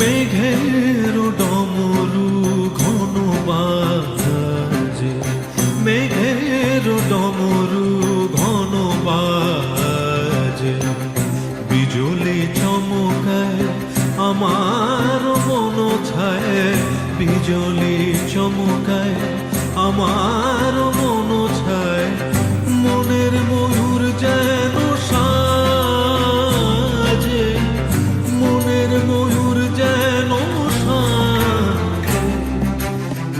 মেঘের ডমরু ঘন বাজে মেঘের ডমরু ঘন বাজে বিজলি চমকায়, আমার মন ছায়, বিজলি চমকায়, আমার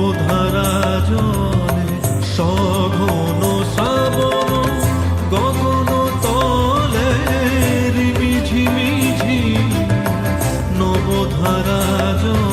নবধারা জলে সঘন শ্রাবণ গগন তলে রিমি নবধারা জলে